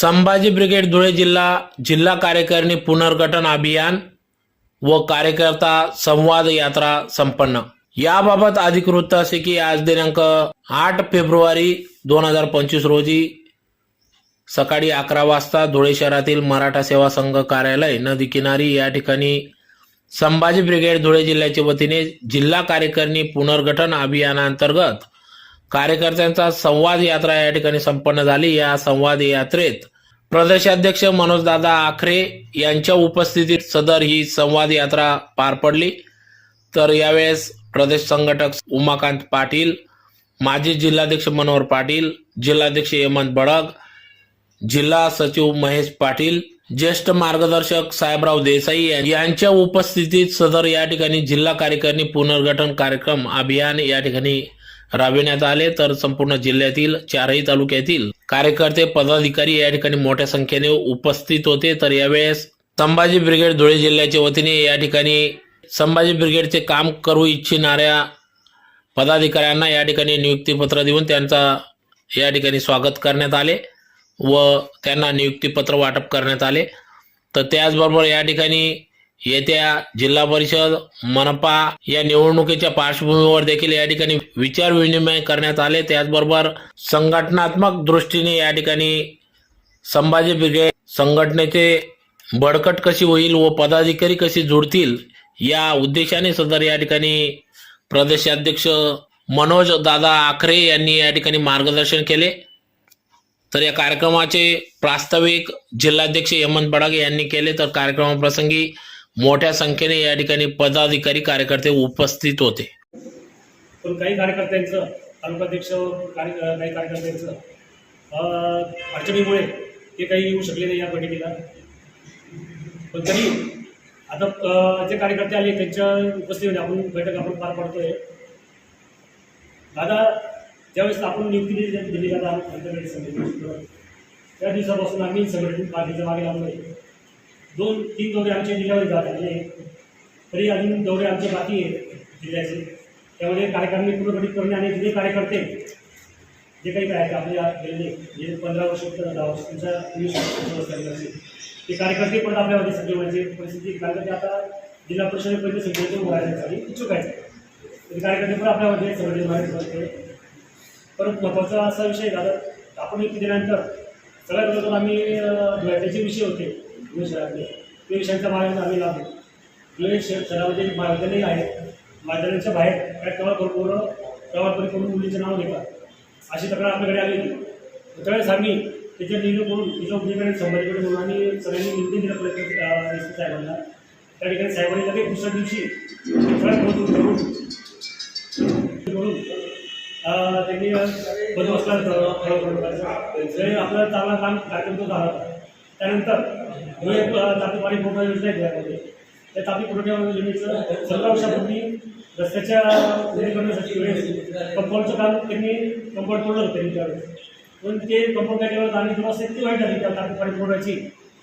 Sambhaji brigade Dhule जिल्हा जिल्हा कार्यकारिणी पुनर्गठन अभियान व कार्यकर्ता संवाद यात्रा संपन्न. याबाबत अधिक वृत्त असे की आज दिनांक आठ फेब्रुवारी दोन हजार पंचवीस रोजी सकाळी अकरा वाजता धुळे शहरातील मराठा सेवा संघ कार्यालय नदी किनारी या ठिकाणी संभाजी ब्रिगेड धुळे जिल्ह्याच्या वतीने जिल्हा कार्यकारिणी पुनर्गठन अभियानांतर्गत कार्यकर्त्यांचा संवाद यात्रा या ठिकाणी संपन्न झाली. या संवाद यात्रेत प्रदेशाध्यक्ष मनोजदादा आखरे यांच्या उपस्थितीत सदर ही संवाद यात्रा पार पडली. तर यावेळेस प्रदेश संघटक उमाकांत पाटील माजी जिल्हाध्यक्ष मनोहर पाटील जिल्हाध्यक्ष हेमंत बडग जिल्हा सचिव महेश पाटील ज्येष्ठ मार्गदर्शक साहेबराव देसाई यांच्या उपस्थितीत सदर या ठिकाणी जिल्हा कार्यकारिणी पुनर्गठन कार्यक्रम अभियान या ठिकाणी राबविण्यात आले तर संपूर्ण जिल्ह्यातील चारही तालुक्यातील कार्यकर्ते पदाधिकारी या ठिकाणी मोठ्या संख्येने उपस्थित होते. तर यावेळेस संभाजी ब्रिगेड धुळे जिल्ह्याच्या वतीने या ठिकाणी संभाजी ब्रिगेडचे काम करू इच्छिणाऱ्या पदाधिकाऱ्यांना या ठिकाणी नियुक्तीपत्र देऊन त्यांचा या ठिकाणी स्वागत करण्यात आले व त्यांना नियुक्तीपत्र वाटप करण्यात आले. तर त्याचबरोबर या ठिकाणी येत्या जिल्हा परिषद मनपा या निवडणुकीच्या पार्श्वभूमीवर देखील या ठिकाणी विचार विनिमय करण्यात आले. त्याचबरोबर संघटनात्मक दृष्टीने या ठिकाणी संभाजी ब्रिगेड संघटनेचे बळकट कशी होईल व पदाधिकारी कशी जुळतील या उद्देशाने सदर या ठिकाणी प्रदेशाध्यक्ष मनोज दादा आखरे यांनी या ठिकाणी मार्गदर्शन केले. तर या कार्यक्रमाचे प्रास्ताविक जिल्हाध्यक्ष हेमंत बडागे यांनी केले. तर कार्यक्रमाप्रसंगी मोठ्या संख्येने या ठिकाणी पदाधिकारी कार्यकर्ते उपस्थित होते. पण काही कार्यकर्त्यांचं तालुकाध्यक्ष काही कार्यकर्त्यांचं अडचणीमुळे ते काही येऊ शकले नाही या बैठकीला. पण तरी आता जे कार्यकर्ते आले त्यांच्या उपस्थितीमध्ये आपण बैठक आपण पार पाडतोय. दादा ज्यावेळेस आपण नियुक्ती दिली दिली दादा आमच्याकडे त्या दिवसापासून आम्ही संघटन पार्टीच्या मागे लागलोय दोन तीन दौरे आमचे जिल्ह्यावर जात आहे तरी अजून दौरे आमचे बाकी आहेत जिल्ह्याचे. त्यामध्ये कार्यकारिणी पूर्णपणे करणे आणि जे कार्यकर्ते जे काही काय आहेत आपले गेलेले जे पंधरा वर्ष दहा वर्ष तुमच्या असेल ते कार्यकर्ते पण आपल्यामध्ये सगळे म्हणजे परिस्थिती कार्यकर्ते आता जिल्हा परिषदेपर्यंत सगळे उभारण्यासाठी इच्छुक आहेत. ते कार्यकर्ते पण आपल्यामध्ये सगळे उभारण्यात करते परत महत्त्वाचा असा विषय झाला आपण एक दिल्यानंतर सगळ्यात अगोदर आम्ही त्याचे विषय होते धुळे शहरातले ते विषयांचा मार्ग आम्ही लागलो धुळे शहर शहरामध्ये महाविद्यालय आहेत. महाविद्यालयाच्या बाहेर काय कवा करून पोरं प्रवारपणे करून मुलींचं नाव घेतात. अशी तक्रार आपल्याकडे आली होती. त्यावेळेस आम्ही त्याच्या निर्णय करून तिच्या उपयोगाने संबंधित म्हणून आम्ही सगळ्यांनी निर्णय दिला प्रयत्न साहेबांना. त्या ठिकाणी साहेबांनी लगेच दुसऱ्या दिवशी करून त्यांनी बंदोबस्ताला ठराव करून टाकला. आपलं चांगला काम कार्यक्रम तो झाला. होता त्यानंतर धुळे तापी पाणी पुरवठा योजना आहे धुळ्यामध्ये त्या तापी पुरवठा योजनेचं सतरा वर्षापूर्वी रस्त्याच्या करण्यासाठी वेळेस कंपाऊंडचं काम त्यांनी कंपाऊंड तोडलं होतं त्यांनी त्यावेळेस. पण ते कंपाऊंड काय केलं आणि जेव्हा सेफ्टी वाईट झाली त्या तापी पाणी पुरवठ्याची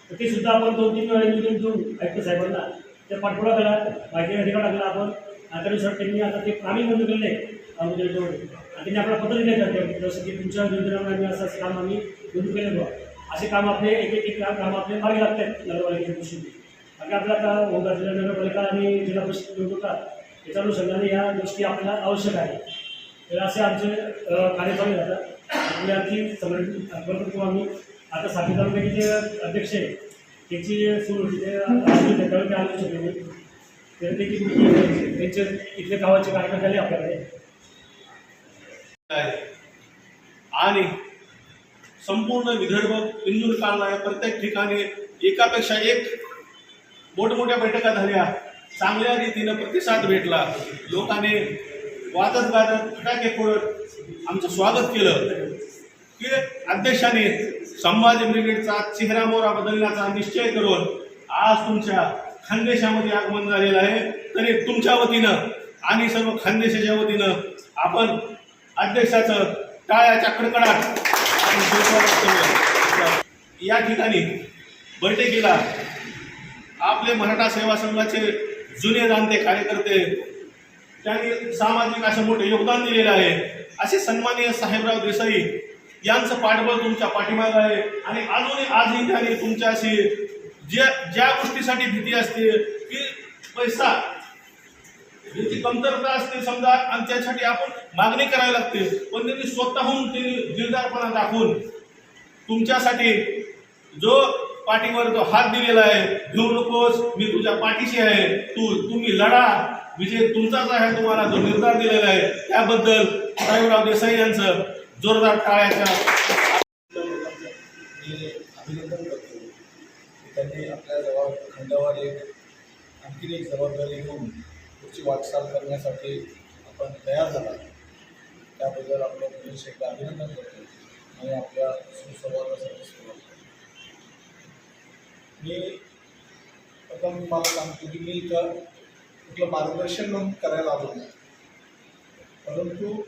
तर ते सुद्धा आपण दोन तीन वेळा मिळून देऊन आयुक्त साहेबांना. त्या पाठपुरा केला माहिती अधिकार टाकला आपण. आणि त्यानुसार त्यांनी आता ते प्राणी बंद केले अगोदर आणि त्यांनी आपल्याला पत्र दिले जाते जसं की तुमच्या योजनेवर आम्ही असं काम आम्ही बंद केलं बघा असे काम आपले एक एक काम काम आपले मार्गी लागतात नगरपालिकेच्या दृष्टीने. बाकी आपल्या आता होमगार्ड जिल्हा नगरपालिका आणि जिल्हा परिषद निवडणुका याच्या अनुषंगाने या गोष्टी आपल्याला आवश्यक आहे तर असे आमचे कार्य चालू जातात आणि आमची संघटन करतो आम्ही. आता साखर तालुक्याचे जे अध्यक्ष आहे त्याची सुरू होती ते आलो त्याच्यावर शकले तर त्यांचे इथले गावाचे कार्यक्रम झाले आपल्याकडे आहे आणि संपूर्ण विदर्भ बिंदून काढला आहे प्रत्येक ठिकाणी एकापेक्षा एक मोठमोठ्या बैठका झाल्या. चांगल्या रीतीनं प्रतिसाद भेटला. लोकांनी वादत गाजत फटाके फोडत आमचं स्वागत केलं. की अध्यक्षाने संभाजी ब्रिगेडचा चेहरा मोहरा बदलण्याचा निश्चय करून आज तुमच्या खानदेशामध्ये आगमन झालेलं आहे. तरी तुमच्या वतीनं आणि सर्व खानदेशाच्या वतीनं आपण अध्यक्षाचं टाळ्याच्या कडकडाट या ठिकाणी बैठकीला आपले मराठा सेवा संघाचे जुने जाणते कार्यकर्ते त्यांनी सामाजिक असे मोठे योगदान दिलेलं आहे. असे सन्माननीय साहेबराव देसाई यांचं पाठबळ तुमच्या पाठीमागं आहे. आणि अजूनही आजही त्यांनी तुमच्याशी ज्या ज्या गोष्टीसाठी भीती असते की पैसा याची कमतरता असते समजा आणि त्यासाठी आपण मागणी करावी लागते पण त्यांनी स्वतःहून त्यांनी दिलदारपणा दाखवून तुमच्यासाठी जो पाठीवर जो हात दिलेला आहे घेऊ नकोस मी तुझ्या पाठीशी आहे तू तुम्ही लढा विजय तुमचाच आहे तुम्हाला जो निर्धार दिलेला आहे त्याबद्दल साहेबराव देसाई यांचं जोरदार टाळ्याच्या अभिनंदन करतो त्यांनी आपल्या जबाब खंडावर एक आणखीन एक जबाबदारी घेऊन पुढची वाटचाल करण्यासाठी आपण तयार झाला. त्याबद्दल आपलं पुलिस एकदा अभिनंदन करतो आणि आपल्या सुसंवादासाठी सुरुवात करतो. मी प्रथम मला सांगतो की मी इथं कुठलं मार्गदर्शन म्हणून करायला आलो नाही. परंतु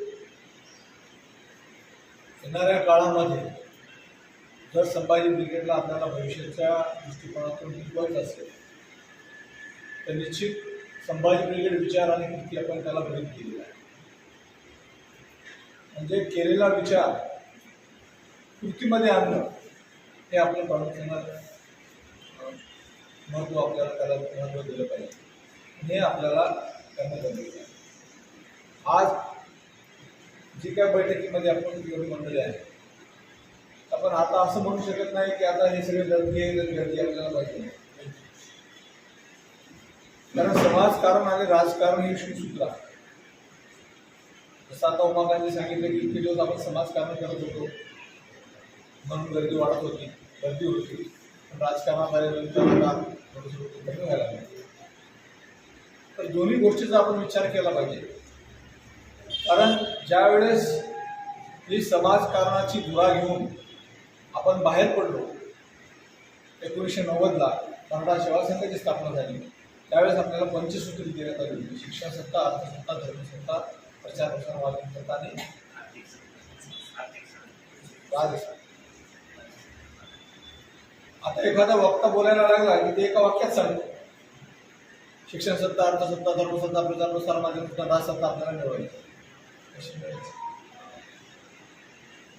येणाऱ्या काळामध्ये जर संभाजी ब्रिगेडला आपल्याला भविष्याच्या दृष्टिकोनातून टिकवायचं असेल तर निश्चित संभाजी विचार आणि कृती आपण त्याला भरीत केलेला आहे म्हणजे केलेला विचार कृतीमध्ये आणणं हे आपण प्रामुख्यानं महत्त्व आपल्याला त्याला महत्त्व दिलं पाहिजे. हे आपल्याला त्यांना गरजेचं आहे. आज जी काय बैठकीमध्ये आपण एवढी मंडळी आहे आपण आता असं म्हणू शकत नाही की आता हे सगळे गर्दी आहे तर आपल्याला पाहिजे कारण समाजकारण आणि राजकारण हे सूत्र आहे जसं आता उमा सांगितलं की इतके दिवस आपण समाजकारण करत होतो. म्हणून गर्दी वाढत होती गर्दी होती. पण राजकारणामध्ये कमी व्हायला पाहिजे तर दोन्ही गोष्टीचा आपण विचार केला पाहिजे. कारण ज्या वेळेस ही समाजकारणाची धुरा घेऊन आपण बाहेर पडलो एकोणीसशे नव्वदला मराठा सेवा संघाची स्थापना झाली. त्यावेळेस आपल्याला पंचसूत्री देण्यात आली म्हणजे होती शिक्षण सत्ता अर्थसत्ता धर्मसत्ता प्रचार प्रसार वाहतूक सत्ता आणि आता एखादा वक्ता बोलायला लागला की ते एका वाक्यात सांगतो. शिक्षण सत्ता अर्थसत्ता धर्मसत्ता प्रचार प्रसार माध्यम सत्ता राजसत्ता आपल्याला मिळवायची. कशी मिळवायची?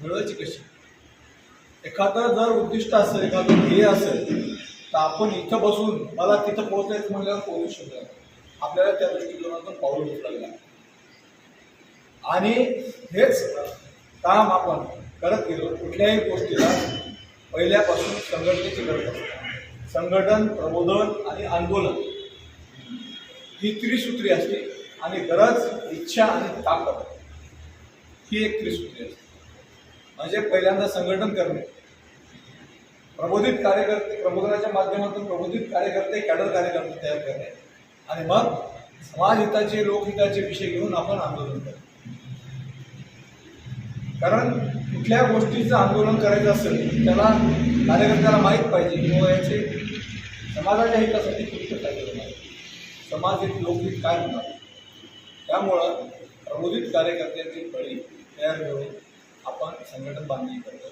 मिळवायची कशी? एखादं जर उद्दिष्ट असेल एखादं ध्येय असेल तर आपण इथं बसून मला तिथं पोहोचायचं म्हणल्यावर पोहोचू शकतो आपल्याला त्या दृष्टिकोनातून पाऊल उचलायला लागेल. आणि हेच काम आपण करत गेलो कुठल्याही गोष्टीला पहिल्यापासून संघटनेची गरज असते. संघटन प्रबोधन आणि आंदोलन ही त्रिसूत्री असते आणि गरज इच्छा आणि ताकद ही एक त्रिसूत्री असते. म्हणजे पहिल्यांदा संघटन करणे. प्रबोधित कार्यकर्ते प्रबोधनाच्या माध्यमातून प्रबोधित कार्यकर्ते कॅडर कार्यकर्ते तयार करणे. आणि मग समाजहिताचे लोकहिताचे विषय घेऊन आपण आंदोलन करणे. कारण कुठल्या गोष्टीचं आंदोलन करायचं असेल त्याला कार्यकर्त्याला माहीत पाहिजे किंवा याचे समाजाच्या हितासाठी कुठलं काय केलं पाहिजे लोकहित काय होणार? त्यामुळं प्रबोधित कार्यकर्त्यांची फळी तयार करून आपण संघटन बांधणी करतो.